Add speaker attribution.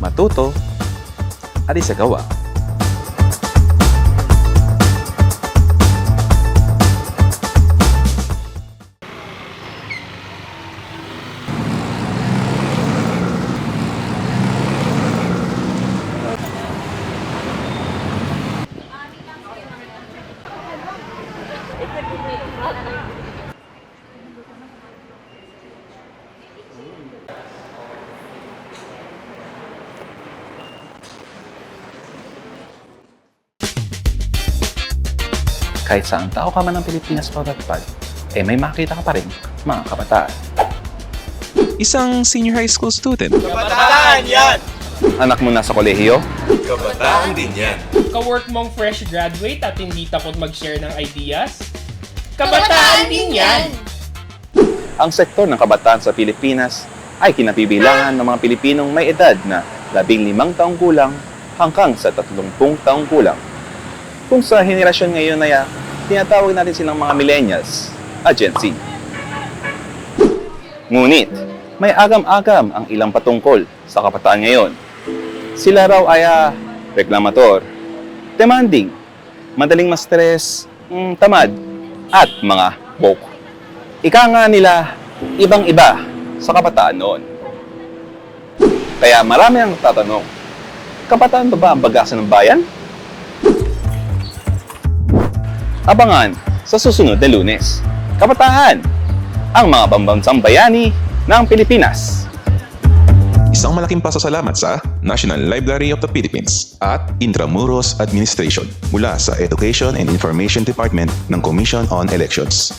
Speaker 1: matuto, at isagawa. Kahit saan tao ka man ng Pilipinas patatpad, eh may makita ka pa rin, mga kabataan.
Speaker 2: Isang senior high school student.
Speaker 3: Kabataan yan!
Speaker 1: Anak mo nasa kolehiyo?
Speaker 3: Kabataan din yan.
Speaker 4: ka-work mong fresh graduate at hindi takot mag-share ng ideas? Kabataan din yan!
Speaker 1: Ang sektor ng kabataan sa Pilipinas ay kinabibilangan ng mga Pilipinong may edad na 15 taong kulang hanggang sa 30 taong kulang. Kung sa henerasyon ngayon na yan, tinatawag natin silang mga millennials at Gen Z. Ngunit, may agam-agam ang ilang patungkol sa kabataan ngayon. Sila raw ay ah, reklamator, demanding, madaling ma-stress, mm, tamad, at mga woke. Ika nga nila, ibang-iba sa kabataan noon. Kaya marami ang tatanong, kabataan ba ba ang bagasan ng bayan? Abangan sa susunod na lunes. Kabataan, ang mga pambansang bayani ng Pilipinas.
Speaker 2: Isang malaking pasasalamat sa National Library of the Philippines at Intramuros Administration mula sa Education and Information Department ng Commission on Elections.